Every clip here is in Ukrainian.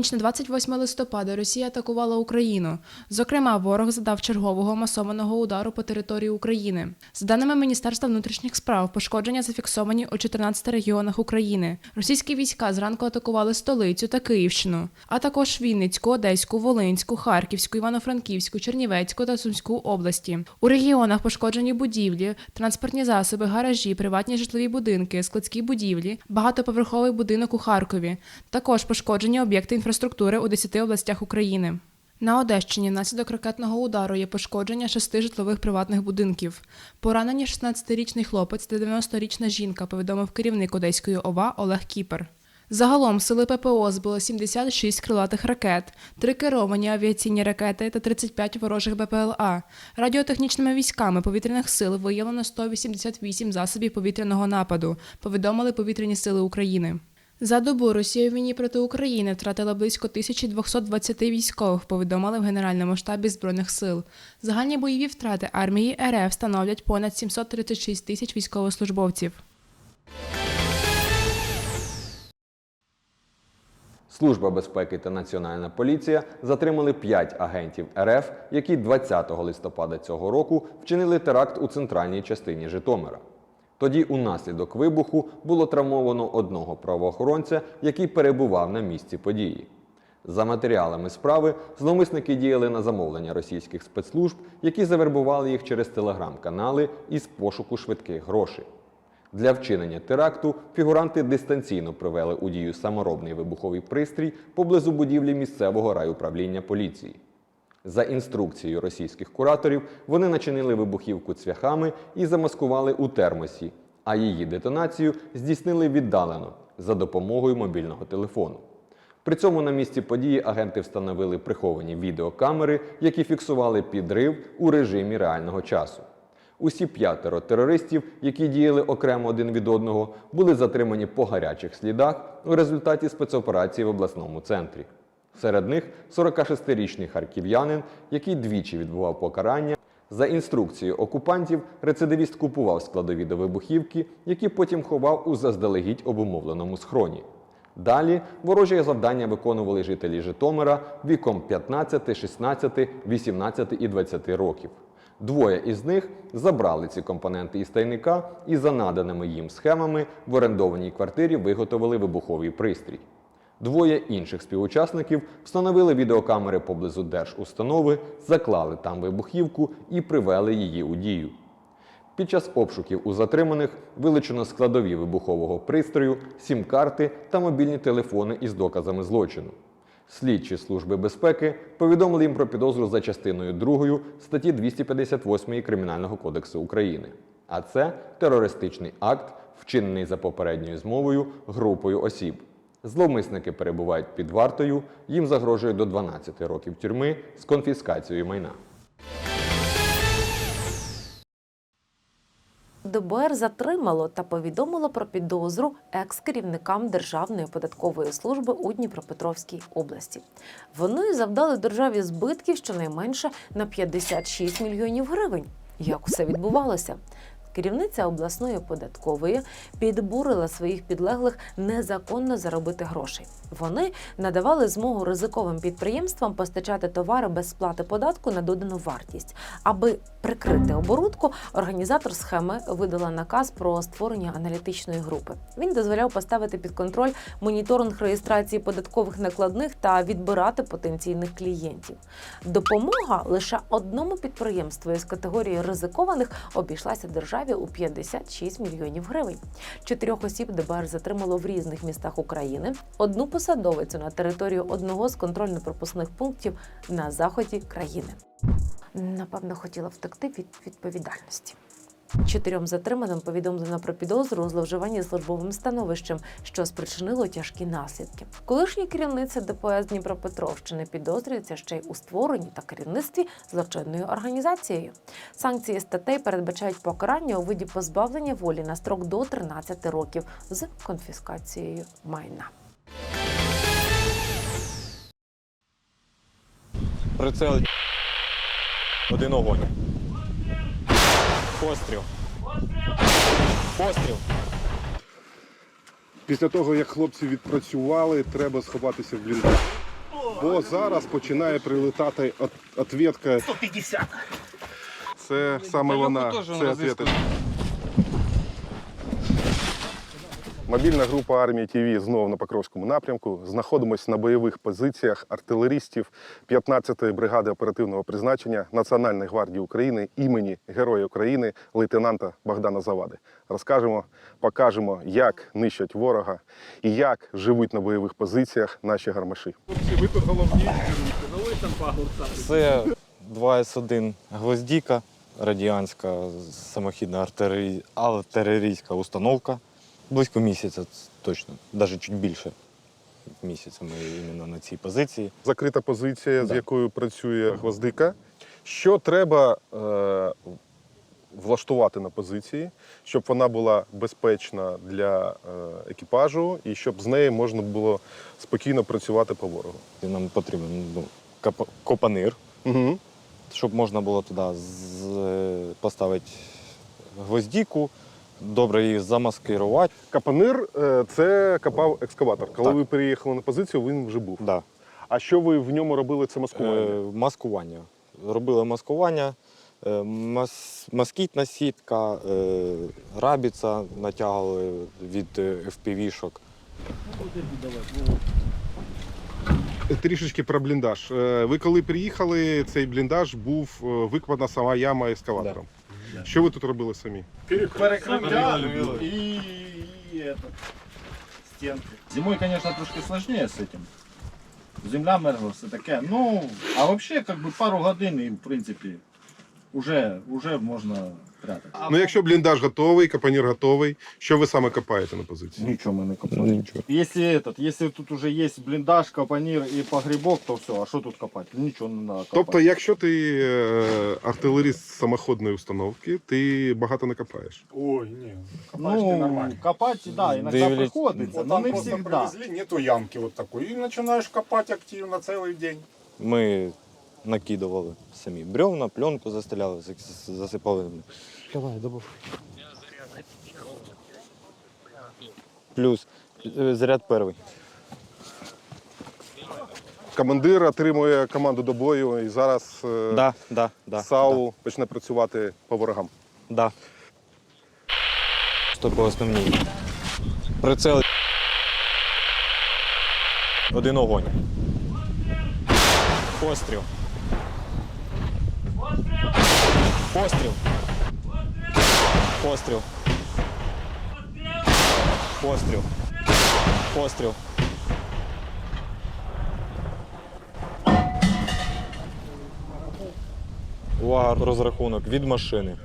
Ніч на 28 листопада Росія атакувала Україну. Зокрема, ворог задав чергового масованого удару по території України. За даними Міністерства внутрішніх справ, пошкодження зафіксовані у 14 регіонах України. Російські війська зранку атакували столицю та Київщину, а також Вінницьку, Одеську, Волинську, Харківську, Івано-Франківську, Чернівецьку та Сумську області. У регіонах пошкоджені будівлі, транспортні засоби, гаражі, приватні житлові будинки, складські будівлі, багатоповерховий будинок у Харкові. Також пошкоджені об'єкти інфраструктури у 10 областях України. На Одещині внаслідок ракетного удару є пошкодження шести житлових приватних будинків. Поранені 16-річний хлопець та 90-річна жінка, повідомив керівник Одеської ОВА Олег Кіпер. Загалом сили ППО збило 76 крилатих ракет, три керовані авіаційні ракети та 35 ворожих БПЛА. Радіотехнічними військами повітряних сил виявлено 188 засобів повітряного нападу, повідомили повітряні сили України. За добу Росія в війні проти України втратила близько 1220 військових, повідомили в Генеральному штабі Збройних сил. Загальні бойові втрати армії РФ становлять понад 736 тисяч військовослужбовців. Служба безпеки та Національна поліція затримали 5 агентів РФ, які 20 листопада цього року вчинили теракт у центральній частині Житомира. Тоді унаслідок вибуху було травмовано одного правоохоронця, який перебував на місці події. За матеріалами справи, зловмисники діяли на замовлення російських спецслужб, які завербували їх через телеграм-канали із пошуку швидких грошей. Для вчинення теракту фігуранти дистанційно привели у дію саморобний вибуховий пристрій поблизу будівлі місцевого райуправління поліції. За інструкцією російських кураторів, вони начинили вибухівку цвяхами і замаскували у термосі, а її детонацію здійснили віддалено за допомогою мобільного телефону. При цьому на місці події агенти встановили приховані відеокамери, які фіксували підрив у режимі реального часу. Усі п'ятеро терористів, які діяли окремо один від одного, були затримані по гарячих слідах у результаті спецоперації в обласному центрі. Серед них 46-річний харків'янин, який двічі відбував покарання. За інструкцією окупантів, рецидивіст купував складові до вибухівки, які потім ховав у заздалегідь обумовленому схроні. Далі ворожі завдання виконували жителі Житомира віком 15, 16, 18 і 20 років. Двоє із них забрали ці компоненти із тайника і за наданими їм схемами в орендованій квартирі виготовили вибуховий пристрій. Двоє інших співучасників встановили відеокамери поблизу держустанови, заклали там вибухівку і привели її у дію. Під час обшуків у затриманих вилучено складові вибухового пристрою, сім-карти та мобільні телефони із доказами злочину. Слідчі служби безпеки повідомили їм про підозру за частиною 2 статті 258 Кримінального кодексу України. А це терористичний акт, вчинений за попередньою змовою групою осіб. Зловмисники перебувають під вартою, їм загрожує до 12 років тюрми з конфіскацією майна. ДБР затримало та повідомило про підозру екс-керівникам Державної податкової служби у Дніпропетровській області. Вони завдали державі збитків щонайменше на 56 мільйонів гривень. Як усе відбувалося? Керівниця обласної податкової підбурила своїх підлеглих незаконно заробити грошей. Вони надавали змогу ризиковим підприємствам постачати товари без сплати податку на додану вартість. Аби прикрити оборудку, організатор схеми видала наказ про створення аналітичної групи. Він дозволяв поставити під контроль моніторинг реєстрації податкових накладних та відбирати потенційних клієнтів. Допомога лише одному підприємству із категорії ризикованих обійшлася державі у 56 мільйонів гривень. Чотирьох осіб ДБР затримало в різних містах України. Одну посадовицю на територію одного з контрольно-пропускних пунктів на заході країни. Напевно, хотіла втекти від відповідальності. Чотирьом затриманим повідомлено про підозру у зловживанні службовим становищем, що спричинило тяжкі наслідки. Колишня керівниця ДПС Дніпропетровщини підозрюється ще й у створенні та керівництві злочинною організацією. Санкції статей передбачають покарання у виді позбавлення волі на строк до 13 років з конфіскацією майна. Прицел. Один огонь. Постріл. Постріл. Після того, як хлопці відпрацювали, треба сховатися в бліндаж. Бо зараз починає прилетати от- ответка. 150. Це саме вона. Це ответка. Мобільна група армії ТВ знову на Покровському напрямку. Знаходимося на бойових позиціях артилеристів 15-ї бригади оперативного призначення Національної гвардії України імені Героя України лейтенанта Богдана Завади. Розкажемо, покажемо, як нищать ворога і як живуть на бойових позиціях наші гармаші. Ви тут головні. Це 2С1 гвоздіка, радіанська самохідна артилерій- артилерійська установка. Близько місяця точно, навіть чуть більше місяця ми іменно на цій позиції. Закрита позиція, з Да. якою працює гвоздика. Що треба е, влаштувати на позиції, щоб вона була безпечна для е, екіпажу і щоб з нею можна було спокійно працювати по ворогу. І Нам потрібен ну, кап- копанир, Угу. щоб можна було туди з- поставити гвоздіку, добре її замаскирувати. Капанир е, це копав екскаватор. Коли Так. ви приїхали на позицію, він вже був. Да. А що ви в ньому робили? Це маскування? Е, маскування. Робили маскування, е, мас, москітна сітка, е, рабіца натягували від е, FPV-шок. Трішечки про бліндаж. Ви коли приїхали, цей бліндаж був викопана сама яма ескаватором. Що ви тут робили самі? Перекриття и, и это, стенки. Зимой, конечно, трошки сложнее с этим. Земля мерзла, все таке. Ну, а вообще, как бы пару годин і, в принципі, уже, уже можна прятати. Ну, якщо бліндаж готовий, капанір готовий, що ви саме копаєте на позиції? Нічого ми не копаємо. Нічого. Если этот, если тут уже есть блиндаж, капонир и погребок, то все, а що тут копати? Нічого не треба копати. Тобто, якщо ти е, артилеріст самоходної установки, ти багато не копаєш. Ой, не, ну, копать, да, иногда Дивлять- приходится, Вот но там не просто всегда. привезли, нету ямки вот такой. И начинаешь копать активно целый день. Ми накидували самі бревна, пленку застеляли, засипали. Давай, добав. Плюс е, заряд перший. Командир отримує команду до бою, і зараз е, Да, да, да, САУ почне працювати по ворогам. Да. Що по основній? Прицел. Один огонь. Постріл. Постріл. Постріл. Постріл. Постріл. Увага, розрахунок від машини.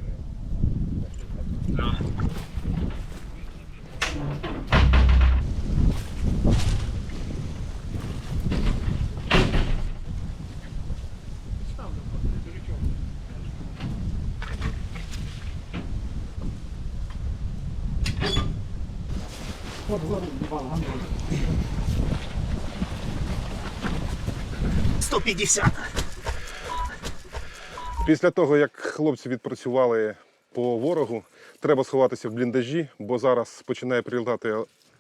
Після того, як хлопці відпрацювали по ворогу, треба сховатися в бліндажі, бо зараз починає прилітати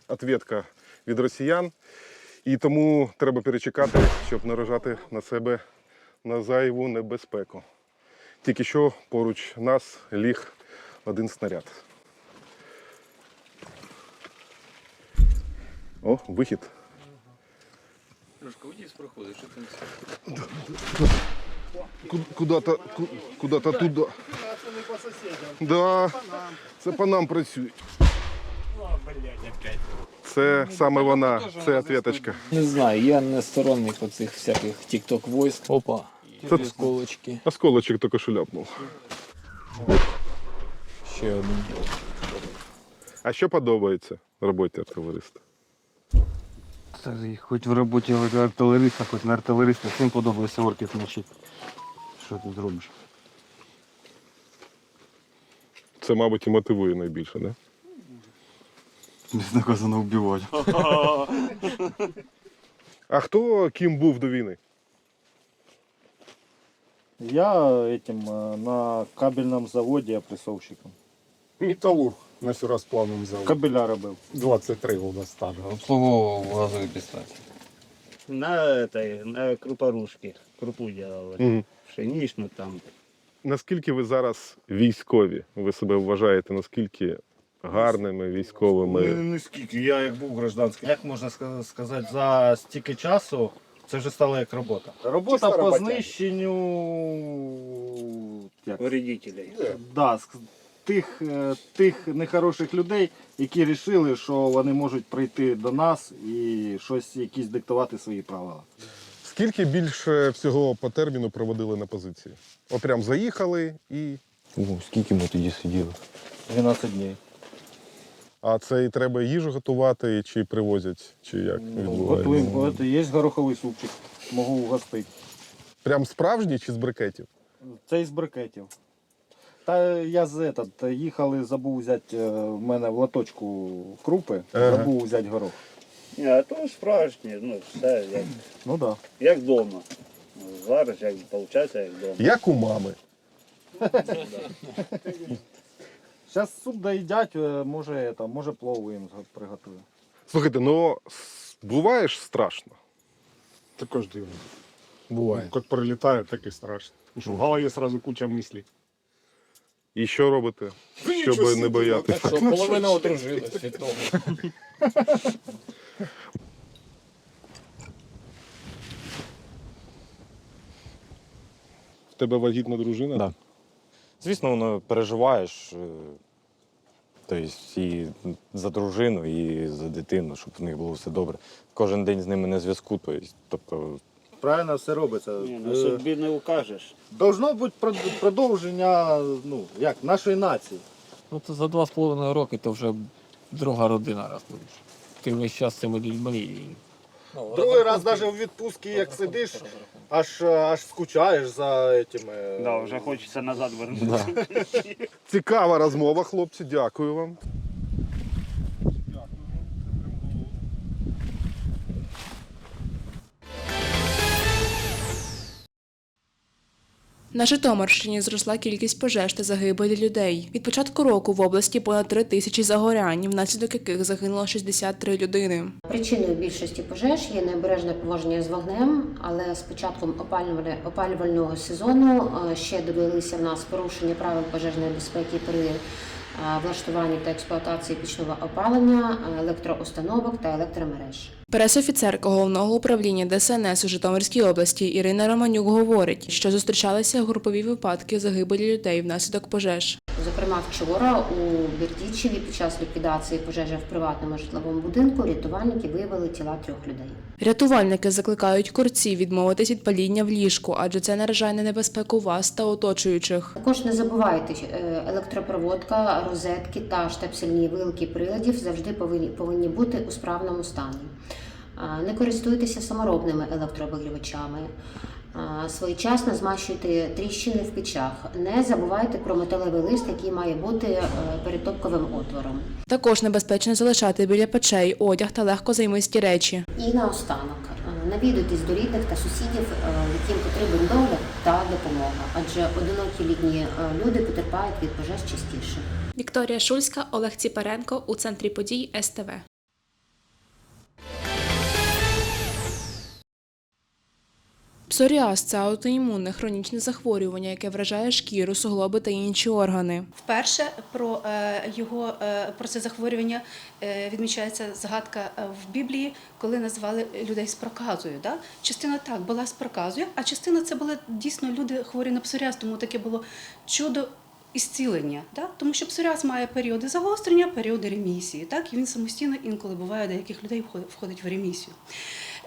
ответка від росіян. І тому треба перечекати, щоб наражати на себе на зайву небезпеку. Тільки що поруч нас ліг один снаряд. О, вихід. Ку- Куда-то, ку- куда-то туди. Да, це по нам працюють. Це саме вона, це ответочка. Не знаю, я не сторонник оцих всяких тік-ток войск. Опа. Це- Осколочки. Осколочок тільки що ляпнув. Ще один. А що подобається роботі артилериста? Хоч в роботі артилериста, хоч не артилериста, всім подобається орків навчити. Що ти зробиш? Це, мабуть, і мотивує найбільше, да? Безнаказано вбивати. А хто ким був до війни? Я этим э, на кабельном заводе опрессовщиком. Металлург. На сюрасплавному заводі. Кабеля робив. 23 года стажа. Обслуговував газові підстанції. На этой, на крупорушке. Крупу делали. Мгм. Пшеничную там. Наскільки ви зараз військові? Ви себе вважаєте наскільки гарними військовими? Не, не скільки, я як був гражданський. Як можна ска- сказати, за стільки часу це вже стало як робота. Робота Чисто по роботяги. знищенню як, Вредителей. да, ск- тих, е, тих нехороших людей, які вирішили, що вони можуть прийти до нас і щось якісь диктувати свої правила. Скільки більше всього по терміну проводили на позиції? От прям заїхали і. О, скільки ми тоді сиділи? 12 днів. А це і треба їжу готувати, чи привозять, чи як відбувається? Готуємо, от є гороховий супчик, можу угостити. Прям справжній чи з брикетів? Це із брикетів. Та я з этот, їхали, забув взяти е, в мене в лоточку крупи, Ага. забув взяти горох. Ні, а то справжнє, ну все як, Ну так. як вдома. Зараз як виходить, як вдома. Як у мами. Зараз суп доїдять, е, може, это, може плову їм зго- приготую. Слухайте, ну с- буває ж страшно. Також дивно. Буває. Як прилітає, так і страшно. Тому що в голові одразу куча мислей. І що робите, Ну, щоб нічого не боятися? так Що половина одружилась від того. В тебе вагітна дружина? Да. Звісно, воно переживаєш. е, Тобто і за дружину, і за дитину, щоб в них було все добре. Кожен день з ними на зв'язку. Тобто, тобто Правильно все робиться. Ні, на Е, собі не укажеш. Должно бути продовження ну, як, нашої нації. Ну, то за два з половиною роки то вже друга родина раз будеш. Ти весь час з цими людьми. і- Другий раз навіть у відпустці, як сидиш, аж, аж скучаєш за этими. Да, вже хочеться назад вернутися. Цікава розмова, хлопці. Дякую вам. На Житомирщині зросла кількість пожеж та загибелі людей. Від початку року в області понад три тисячі загорянь, внаслідок яких загинуло 63 людини. Причиною більшості пожеж є необережне поводження з вогнем, але з початком опалювального сезону е, ще додалися в нас порушення правил пожежної безпеки при е, влаштуванні та експлуатації пічного опалення, е, електроустановок та електромереж. Пресофіцерка головного управління ДСНС у Житомирській області Ірина Романюк говорить, що зустрічалися групові випадки загибелі людей внаслідок пожеж. Зокрема, вчора у Бердічеві під час ліквідації пожежі в приватному житловому будинку рятувальники виявили тіла трьох людей. Рятувальники закликають курців відмовитись від паління в ліжку, адже це наражає на небезпеку вас та оточуючих. Також не забувайте, е, електропроводка, розетки та штепсельні вилки приладів завжди повинні, повинні бути у справному стані. Не користуйтеся саморобними електрообігрівачами. Своєчасно змащуйте тріщини в печах. Не забувайте про металевий лист, який має бути е, перед топковим отвором. Також небезпечно залишати біля печей одяг та легкозаймисті речі. І наостанок е, навідуйтесь до рідних та сусідів, е, яким потрібен догляд та допомога, адже одинокі літні люди потерпають від пожеж частіше. Вікторія Шульська, Олег Ціпаренко у центрі подій СТВ. Псоріаз – це аутоімунне хронічне захворювання, яке вражає шкіру, суглоби та інші органи. Вперше про е, його е, про це захворювання е, відмічається згадка в Біблії, коли назвали людей з проказою. Да? Частина так була з проказою, а частина це були дійсно люди хворі на псоріаз, тому таке було чудо. Ісцілення, да? тому що псоріаз має періоди загострення, періоди ремісії. Так? І він самостійно інколи буває, деяких людей входить в ремісію.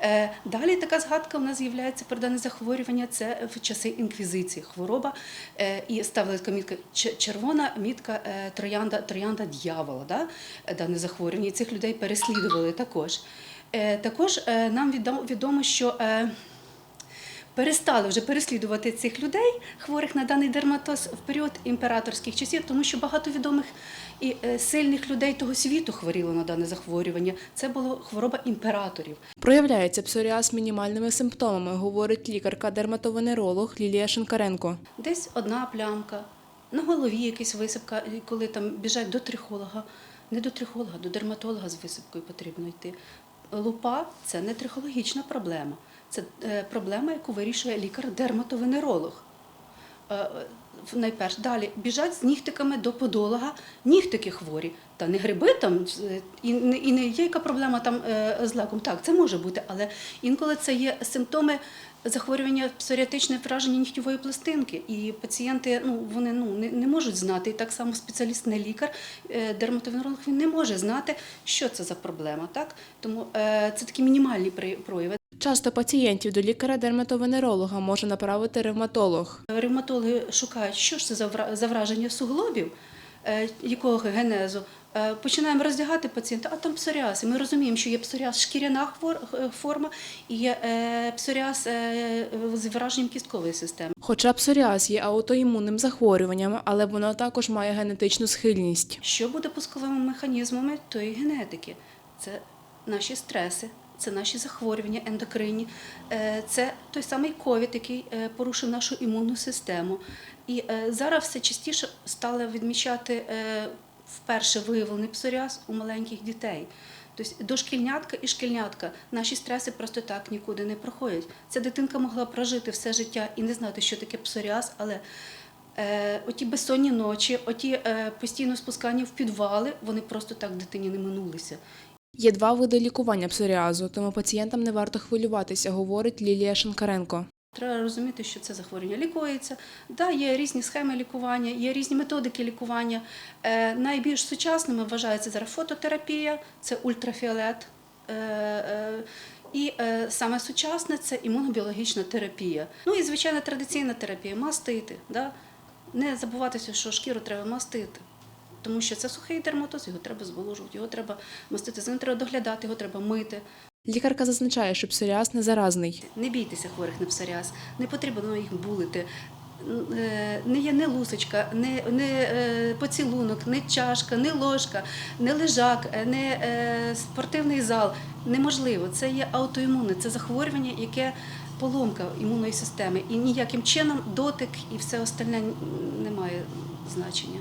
Е, Далі така згадка у нас з'являється про дане захворювання. Це в часи інквізиції хвороба. Е, І ставила мітка червона мітка е, троянда, троянда дьявола, да? дане захворювання. І цих людей переслідували також. Також нам відомо, що. Перестали вже переслідувати цих людей, хворих на даний дерматоз в період імператорських часів, тому що багато відомих і е, сильних людей того світу хворіло на дане захворювання. Це була хвороба імператорів. Проявляється псоріаз мінімальними симптомами, говорить лікарка-дерматовенеролог Лілія Шинкаренко. Десь одна плямка, на голові якась висипка, коли там біжать до трихолога, не до трихолога, до дерматолога з висипкою потрібно йти. Лупа це не трихологічна проблема, це е, проблема, яку вирішує лікар-дерматовенеролог. Найперше далі біжать з нігтиками до подолога, нігтики хворі. Та не гриби там, е, і не, і не є яка проблема там е, з леком. Так, це може бути, але інколи це є симптоми захворювання псоріатичне враження нігтєвої пластинки. І пацієнти ну, вони ну, не, не можуть знати. І так само спеціаліст, не лікар, е, дерматовенеролог, він не може знати, що це за проблема. Так? Тому е, це такі мінімальні прояви. Часто пацієнтів до лікаря-дерматовенеролога може направити ревматолог. Ревматологи шукають, що ж це за вра- враження суглобів, е, якого генезу. Е, Починаємо роздягати пацієнта, а там псоріаз. І ми розуміємо, що є псоріаз шкіряна е, форма і є псоріаз з враженням кісткової системи. Хоча псоріаз є аутоімунним захворюванням, але воно також має генетичну схильність. Що буде пусковими механізмами тої генетики? Це наші стреси, це наші захворювання ендокринні, е, це той самий ковід, який е, порушив нашу імунну систему. І е, зараз все частіше стали відмічати вперше виявлений псоріаз у маленьких дітей. Тобто дошкільнятка і шкільнятка, наші стреси просто так нікуди не проходять. Ця дитинка могла прожити все життя і не знати, що таке псоріаз, але Е, оті безсонні ночі, оті е, постійно спускання в підвали, вони просто так дитині не минулися. Є два види лікування псоріазу, тому пацієнтам не варто хвилюватися, говорить Лілія Шенкаренко. Треба розуміти, що це захворювання лікується. Да, є різні схеми лікування, є різні методики лікування. Е, найбільш сучасними вважається зараз фототерапія, це ультрафіолет. Е, е, і е, саме сучасне це імунобіологічна терапія. Ну і звичайна традиційна терапія мастити. Да? Не забуватися, що шкіру треба мастити. Тому що це сухий дерматоз, його треба зволожувати, його треба мастити, за ним треба доглядати, його треба мити. Лікарка зазначає, що псоріаз не заразний. Не бійтеся хворих на псоріаз, не потрібно їх булити. Е, Не є не лусочка, не, не е, поцілунок, не чашка, не ложка, не лежак, е, не спортивний зал. Неможливо. Це є аутоімунне, це захворювання, яке поломка імунної системи. І ніяким чином дотик і все остальне не має значення.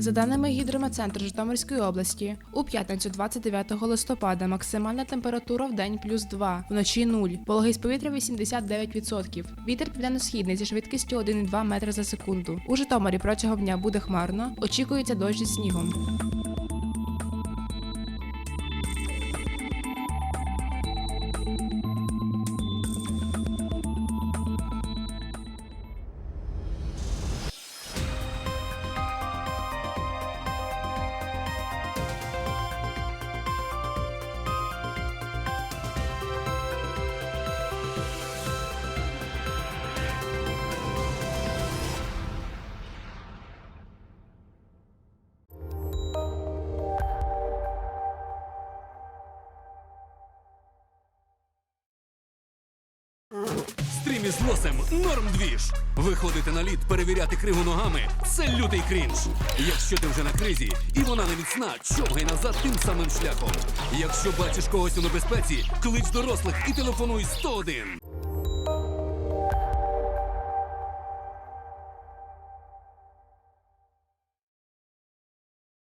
За даними гідрометцентру Житомирської області, у п'ятницю 29 листопада максимальна температура в день плюс 2, вночі 0, вологість повітря 89%. Вітер південно-східний зі швидкістю 1,2 метри за секунду. У Житомирі протягом дня буде хмарно, очікується дощ зі снігом. Лосем норм двіж. Виходити на лід, перевіряти криву ногами це лютий крінж. Якщо ти вже на кризі і вона не міцна, човгай назад тим самим шляхом. Якщо бачиш когось у небезпеці, клич дорослих і телефонуй 101.